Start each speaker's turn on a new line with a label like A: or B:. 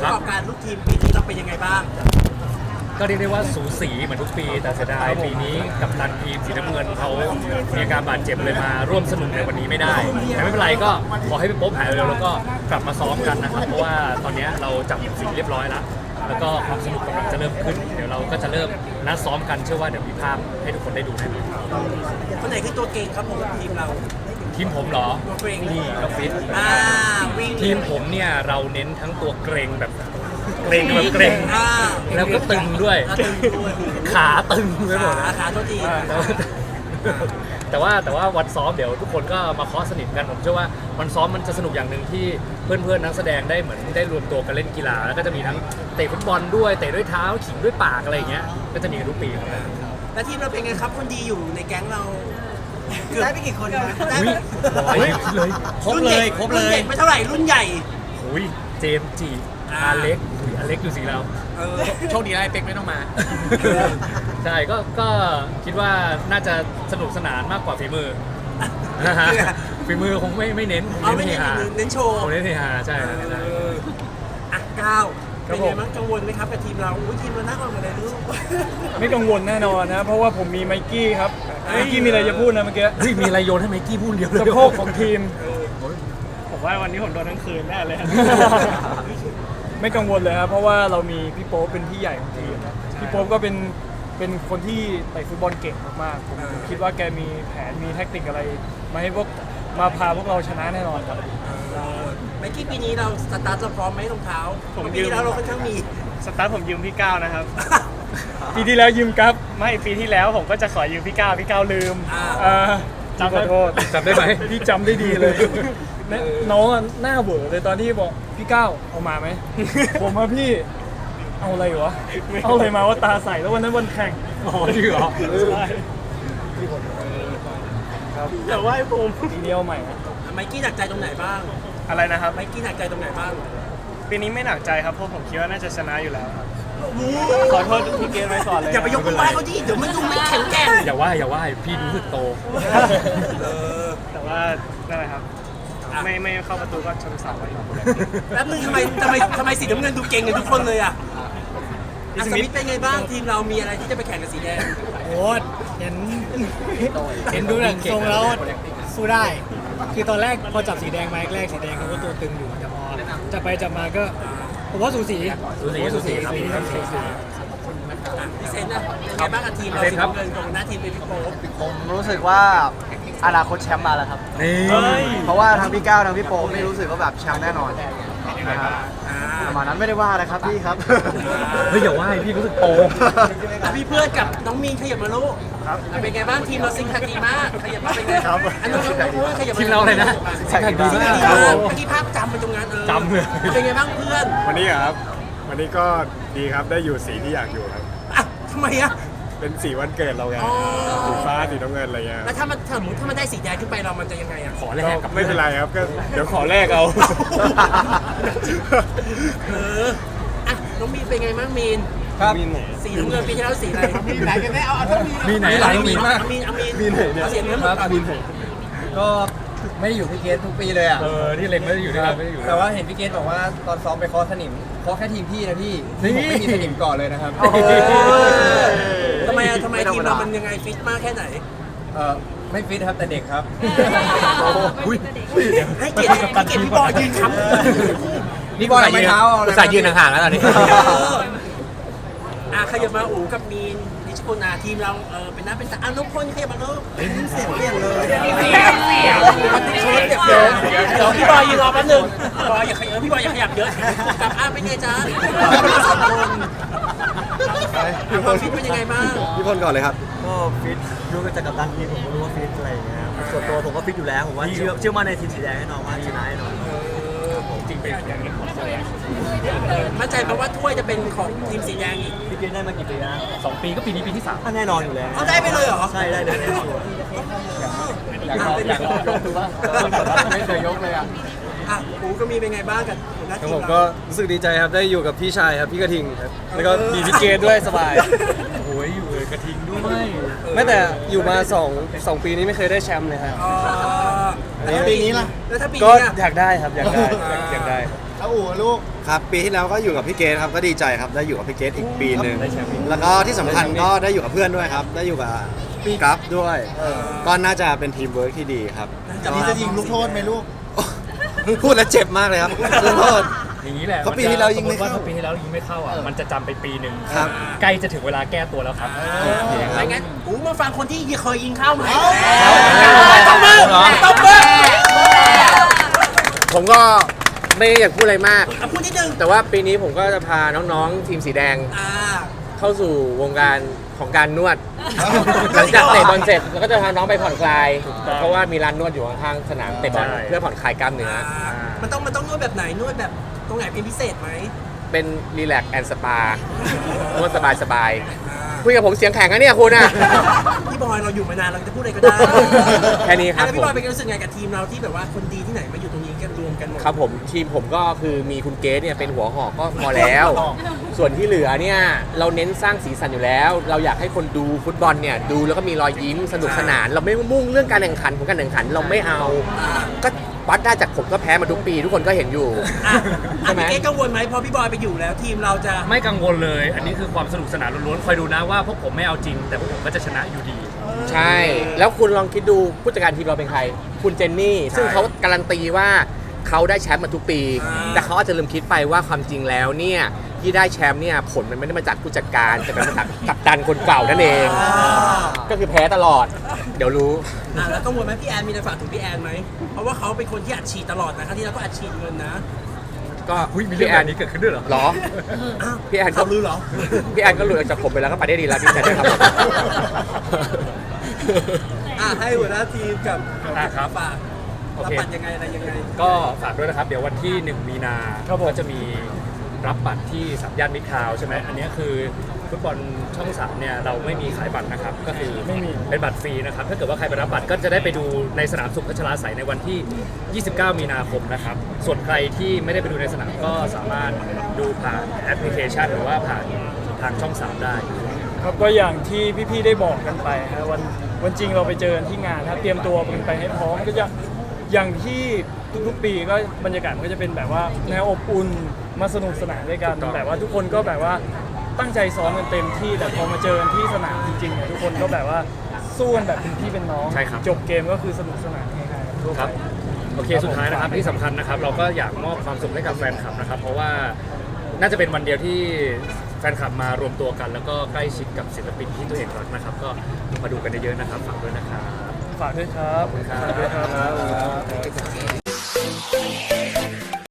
A: ประกอบการลูกทีมปีนี้เราเป็นยังไงบ้าง
B: ก็เรียกได้ว่าสูสีเหมือนทุกปี แต่เสียดายปีนี้กับตันทีมสีน้ำเงินเขามีอาการบาดเจ็บเลยมาร่วมสนุกในวันนี้ไม่ได้ แต่ไม่เป็นไรก็ขอให้พี่โป๊ปหายเร็วๆแล้วก็กลับมาซ้อมกันนะครับเพราะว่าตอนนี้เราจับสีเรียบร้อยแล้วแล้วก็ความสนุกกำลังจะเริ่มขึ้น เดี๋ยวเราก็จะเริ่มนัดซ้อมกันเชื่อว่าเดี๋ยวมีภาพให้ทุกคนได้ดูแน่นอน
A: คนไหนคือตัวเก่งครับผมทีมเรา
B: ทีมผมเหรอ
A: ตัวเก่ง
B: นี่ก็ฟิต
A: อ่าวิ่ง
B: ทีมผมเนี่ยเราเน้นทั้งตัวเกรงแบบเกรงแบบเกรง
A: อ่า
B: แล้วก็ตึงด้วย
A: อ่าตึงด้วย
B: ขาตึงไปหมด
A: ขา
B: นะ
A: ขาโทษที
B: แต่ว่าแต่ว่าวันซ้อมเดี๋ยวทุกคนก็มาเคาะสนิทกันผมเชื่อว่าวันซ้อมมันจะสนุกอย่างหนึ่งที่เพื่อนๆนักแสดงได้เหมือนได้รวมตัวกันเล่นกีฬา แล้วก็จะมีทั้งเตะฟุตบอลด้วยเตะด้วยเท้าขิงด้วยปากอะไรอย่างเงี้ยก็จะมีกันทุกปีครับ
A: แล้วทีมเราเป็นไงครับคนดีอยู่ในแก๊งเรา
C: ได้ไปกี่คนนะ
A: ได้
B: อุ้ยบอยเลย
C: ครบเลยครบเลย
A: นด็กไม่เท่าไหร่รุ่นใหญ่
B: อุ้ยเจมส์จี
A: อ่า
B: อาเล็กอุ้ยอาเล็กอยู่สีเรา
A: เออ
C: โชคดีนะไอ้เป็กไม่ต้องมา
B: ใช่ก็ก็คิดว่าน่าจะสนุกสนานมากกว่าฝีมือนะฮะฝีมือคงไม่ไม่เน้น
A: เอาไม่
B: เฮ
A: เน้น
B: ฮา
A: เน้นโชว์
B: คงเน้นเฮฮาใช่ครับใช่
A: เอออะก้าว
D: ครั
A: เป็น
D: บ
A: ไง
D: ผม
A: บ้างกังวลไหมครับกับทีมเราอุ้ยทีมเราน่าอ่อนมาเลยลูก
D: ไม่กังวลแน่นอนนะ เพราะว่าผมมีไมกี้ครับไมกี้มีอะไรจะพูดนะเมื่อกี้
B: เฮ้ยมีอะไรโยนให้ไมกี้พูดเดียวเลย
D: สะโพกของทีม
E: ผมว่าวันนี้ผมโดนทั้งคืนแน่เลย
D: ไม่กังวลเลยครับเพราะว่าเรามีพี่โป๊ปเป็นพี่ใหญ่ของทีมนะพี่โป๊ปก็เป็นเป็นคนที่เตะฟุตบอลเก่งมากๆผมผมคิดว่าแกมีแผนมีแท็กติกอะไร มาให้พวกมาพาพวกเราชนะแน่นอนครับ
A: เมื่อกี้ปีนี้เราสตาร์ทเราพร้อมไหมรองเท้า
E: ผม
A: ปี
E: ยืม
A: ที่แล้วเราค่อนข้างมี
E: สตาร์ทผมยืมพี่ก้าวนะครับ
D: ปีที่แล้วยืมครับ
E: ไม่ปีที่แล้วผมก็จะขอยืมพี่ก้าวพี่ก้าวลืม
A: อ่า
D: เอ่อ
E: จำได้
D: ขอโทษ
B: จำได้ไหม
D: พี่จำได้ดีเลยเนี่ยน้องอะหน้าเบื่อเลยตอนที่บอกพี่ก้าวเอามาไหม ผมว่าพี่เอาอะไรวะ เอาอะไรมาว่าตาใสแล้ววันนั้นวันแข่ง
B: อ๋อจริงเหรอ
D: ใช่
E: แต่ว่าให้ผม
D: ปีนี้เอาใหม่นะ
A: ไมกี้หนักใจตรงไหนบ้าง
E: อะไรนะครับ
A: ไมกี้หนักใจตรงไหนบ้าง
E: ปีนี้ไม่หนักใจครับเพราะผมคิดว่าน่าจะชนะอยู่แล้วครับขอโทษพี่เกมไว้ก่อนเลย
A: อย่าไปยกมือไหว้เขาดิเดี๋ยวมันดูไม่แข็งแกร่ง
B: อย่าว่าอย่าว่าพี่รู้สึกโต
A: เออ
E: แต่ว่านั่นแหละครับไม่ไม่เข้าประตูก็ชนเสาไว้ครับ
A: แป๊บนึงทำไมทำไมทำไมสีน้ำเงินดูเก่งกันทุกคนเลยอะอะสมิธเป็นไงบ้างทีมเรามีอะไรที่จะไปแข่งกับสีแดง
C: โอ้เห็น เห็นดูหนังทรงแล้วสู้ได้ คือตอนแรกพอจับสีแดงมาแรกๆสีแดงเขาก็ตัวตึงอยู่แต่พอจับไปจับมาก็ผมว่าสูสี
B: สูสีสูสีครับ
A: อะพี่เซนนะเป็นไงบ้างกับทีมเรา
B: เซ
A: สี
B: นครับ
A: น้ำเงินกับหัวหน้าทีมเป็นพี่โป๊ป
F: ผมรู้สึกว่าอนาคตแชมป์มาแล้วครับ
B: นี่
F: เพราะว่าทั้งพี่ก้าวทั้งพี่โป๊ปไม่รู้สึกว่าแบบแชมป์แน่นอน นะครับ
A: อ่า
F: ประมาณนั้นไม่ได้ว่านะครับพี่ครับ
B: เฮ้ยอย่าว่าพี่รู้สึกโต
A: อะพี่เพื่อนกับน้องมีนขยับมาลูกอะเป็นไงบ้างทีมเราซิงค์แพคดีมากขยับมาเป็นไง
F: ครับ
A: อันน้องน้องพูดขยับมา
B: ทีมเราอะไรนะ
F: แข่งดี
A: ซิงค์
F: มา
A: แพค
F: ก
A: ดีมากเมื่อกี้ภาพจำไปตรงนั้นเออ
B: จำเลย
A: เป็นไงบ้างเพื่อน
G: วันนี้อะครับ วันนี้ก็ดีครับ ได้อยู่สีที่อยากอยู่ครับ
A: อะทำไมอะ
G: เป็นสีวันเกิดเราไง
A: อ๋อ
G: สีฟ้าสีน้ำเงินอะไรเงี้ย
A: แล้วถ้ามันสมมติถ้ามันได้สีแดงขึ้นไปเรามันจะยังไงอะ
B: ขอแล
G: ก็
B: กกับ
G: ไม่เป็นไรครับก็เดี๋ยวขอแลกเอา
A: เอออะน้องมีนเป็นไงบ้างมีน
F: ครับ
A: สีน้ำเงินปีที่แล้วสีอะไรมีไหนกันแน่เอาเอาทั้งมี
B: มีไหน
A: หลาย
B: มี
A: มี
B: มาก
A: มีนเอามีนมีนเอาเสียงเนื้อหมดก่อน
F: ก็ ไม่ได้อยู่พี่เกตทุกปีเลยอะ
B: เออที่เล็งไม่ได้อยู่ด้วยกันไม่ได้อยู่ด้วย
F: แต่
B: กัน
F: ว่าเห็นพี่เกตบอกว่าตอนซ้อมไปเคอสนิมเคอแค่ทีมพี่นะพี่
B: นี่
F: ผมไม่มีสนิมก่อนเลยนะครับ
A: โอ้โหทำไมอะทำไมทีมเรามันยังไงฟิตมากแค่ไหน
F: เออไม่ฟิตครับแต่เด็กครับ
B: อุ้ย
A: ให้เกียรติให้เกียรติพี่บอยยืนค้ำ
F: นี่บอลไม่เท้าเอาอะไร
B: สายยืนห่างๆแล้วตอนนี้
A: เอออะขยับมาอูกับมีน คุณอาทีมเราเออเป็นน้าเป็นตาอะนุพลขยับมาลูก
F: เสียงเปลี่ยนเลย
A: เสียงเสียงเสียงเดี๋ยวพี่บอยยืนรอแป๊บนึงพี่บอยอย่าขยับพี่บอยอย่าขยับเยอะกลับอ้าเป็นไงจ๊ะสองคนความฟิตเป็นยังไงบ้าง
F: พี่พลก่อนเลยครับ ก็ฟิตดูจากกัปตันทีผมก็รู้ว่าฟิตอะไรอย่างเงี้ยส่วนตัวผมก็ฟิตอยู่แล้วผมว่าเชื่อเชื่อมั่นในทีมสีแดงแน่นอนว่าชนะแน่นอ
B: น
A: มั่นใจเพราะว่าถ้วยจะเป็นของทีมสีแดงอีก
F: พี่เกตได้มากี่ปีนะ
B: สองปีก็ปีนี้ปีที่สาม
F: แน่นอนอยู่แล้ว
A: เอาได้ไปเลยเหรอ
F: ใช่ได้เลยแน่นอน
B: อยากลองอยากลองยกดูว่าไม่เคยยกเลยอะ
A: อะอูก็มีเป็นไงบ้างกับหัวหน้า
H: ครั
A: ที
H: บ
A: ม
H: ผม
A: เรา
H: ก็รู้สึกดีใจครับได้อยู่กับพี่ชายครับพี่กระทิงครับแล้วก็มีพี่เกดด้วยสบาย
B: โอ้ยอยู่เลยกระทิงด้วย
H: ไม่แต่อยู่มาสองสองปีนี้ไม่เคยได้แชมป์เลยครับ
A: อ๋อ แล้วถ้าปีนี้ล่ะ แล้วถ้าปี
H: ก็
A: นี้อะ
H: อยากได้ครับอยากได้อยากอยากได้
F: เขา
I: อู๋ลูก
J: ครับปีที่แล้วก็อยู่กับพี่เกตครับก็ดีใจครับได้อยู่กับพี่เกตอีกปีหนึ่ง
B: ได้แชมป์อีก
J: แล้วก็ที่สำคัญก็ได้อยู่กับเพื่อนด้วยครับ ได้อยู่กับพี่กราฟด้วยก็น่าจะเป็นทีมเวิร์กที่ดีครับ
I: จะมีจะยิงลูกโทษไหมลูก
J: พูดแล้วเจ็บมากเลยครับ ขอโทษ
B: อย่างนี้แหละ
J: เพราะปีที่แล้วยิงไม่เข้า
B: สติว่าถ้ปีที่แล้วยิงไม่เข้าอะมันจะจำไปปีหนึ่ง
J: ครับ
B: ใกล้จะถึงเวลาแก้ตัวแล้วครับ
A: ไม่งั้นอูมาฟังคนที่เคยยิงเข้าไหม
I: เอา
A: ตบมือตบมือ
H: ผมก็ไม่อยากพูดอะไรมาก
A: อะพูดนิดนึง
H: แต่ว่าปีนี้ผมก็จะพาน้องๆ ทีมสีแดง
A: อ่า
H: เข้าสู่วงการของการนวด หลังจากเตะบอลเสร็จเราก็จะพาน้องไปผ่อนคลายเพราะว่ามีร้านนวดอยู่ข้างๆสนามเตะบอล
B: ใช่
H: เพื่อผ่อนคลายกล้ามเนื้อ
A: อ่ามันต้องมันต้องนวดแบบไหนนวดแบบ ตรงไหนเป็นพิเศษไหม
H: เป็นรีแลกแอนด์สปานวดสบายๆคุยกับผมเสียงแข็งนะเนี่ยคุณอะ
A: พี่บอยเราอยู่มานานเราจะพูดอะไรก็ได้
H: แค่นี้ครับ
A: แล้วพี่บอย
H: ผม
A: เป็นรู้สึกไงกับทีมเราที่แบบว่าคนดีที่ไหนมาอยู่ตรงนี้กันรวมกันหมด
H: ครับผมทีมผมก็คือมีคุณเกสเนี่ยเป็นหัวหอกก็พอแล้ว ส่วนที่เหลือเนี่ยเราเน้นสร้างสีสันอยู่แล้ว เราอยากให้คนดูฟุตบอลเนี่ยดูแล้วก็มีรอยยิ้มสนุกสนาน เราไม่มุ่งเรื่องการแข่งขันของการแข่งขันเราไม่เอา ก็ วัดได้จากผมก็แพ้มาทุกปี ทุกคนก็เห็นอยู่
A: อะ
H: ใช่ไหม
A: พี่เก๊กังวลไหมพอพี่บอยไปอยู่แล้ว ทีมเราจะ
B: ไม่กังวลเลย อันนี้คือความสนุกสนานล้วนๆ คอยดูนะว่าพวกผมไม่เอาจริง แต่พวกผมก็จะชนะอยู่ดี
H: ใช่ แล้วคุณลองคิดดูผู้จัดการทีมเราเป็นใคร คุณเจนนี่ซึ่งเขาการันตีว่าเขาได้แชมป์มาทุกปี แต่เขาอาจจะลืมคิดไปว่าความจริงแล้วเนี่ย ที่ได้แชมป์เนี่ยผลมันไม่ได้มาจากผู้จัดการ แต่เป็นมาจากกัปตันคนเก่านั่นเอง ก็คือแพ้ตลอด เดี๋ยวรู้
A: อะแล้วกังวลไหมพี่แอนมีอะไรฝากถึงพี่แอนไหมเพราะว่าเขาเป็นคนที่อัดฉีดตลอดนะครั้งที่แล้วก็อัดฉีดเงินนะ
H: ก็
B: อุ๊ยมีเรื่องแบบนี้เกิดขึ้นด้วยเหรอ
H: หรอ
A: อ้าว
H: พี่แอนก็
A: เขาลือเหรอ
H: พี่แอนก็หลุดออกจากผมไปแล้วก็ไปได้ดีแล้วพี่แอนครับ
A: อะให้หัวหน้าทีมกับ
B: อะครับ
A: ฝาก
B: โอ
A: รับ
B: เค
A: บัตรยังไงอะไรยังไง
B: ก็ฝากด้วยนะครับ เดี๋ยววันที่ 1 มีนา
D: ครับผม
B: ก็จะมี รับบัตรที่สามย่านมิตรทาวน์ใช่ไหมอันนี้คือฟุตบอลช่องสามเนี่ยเราไม่มีขายบัตรนะครับก็คือ
D: ไม่มี
B: เป็นบัตรฟรีนะครับถ้าเกิดว่าใครไปรับบัตรก็จะได้ไปดูในสนามสุขพัชราไสยในวันที่ 29 มีนาคมนะครับส่วนใครที่ไม่ได้ไปดูในสนามก็สามารถดูผ่านแอปพลิเคชัน หรือว่าผ่านทางช่องสามได้
D: ครับก็อย่างที่พี่ๆได้บอกกันไปฮะวันวันจริงเราไปเจอกันที่งานถ้าเตรียมตัวกันไปให้พร้อมก็จะ อย่างที่ทุกๆปีก็บรรยากาศมันก็จะเป็นแบบว่าแนวอบอุ่นมาสนุกสนานด้วยกัน
B: ถูกต้อง
D: แบบว่าทุกคนก็แบบว่าตั้งใจซ้อมกันเต็มที่แต่พอมาเจอกันที่สนามจริงๆเนี่ยทุกคนก็แบบว่าสู้กันแบบเป็นพี่เป็นน้อง
B: ใช่ครับ
D: จบเกมก็คือสนุกสนานเฮฮากันทั่ว
B: ค
D: ไป
B: รับโอเคสุดท้ายนะครับที่สำคัญนะครับ เราก็อยากมอบความสุขให้กับแฟนคลับนะครับ เพราะว่าน่าจะเป็นวันเดียวที่แฟนคลับมารวมตัวกัน แล้วก็ใกล้ชิดกับศิลปินที่ตัวเองรักนะครับ ก็มาดูกันเยอะๆนะครับฝากด้วยนะครับ
D: ฝากด้วยครับ
B: ขอบคุณครับ
D: ฝากด้วยครับ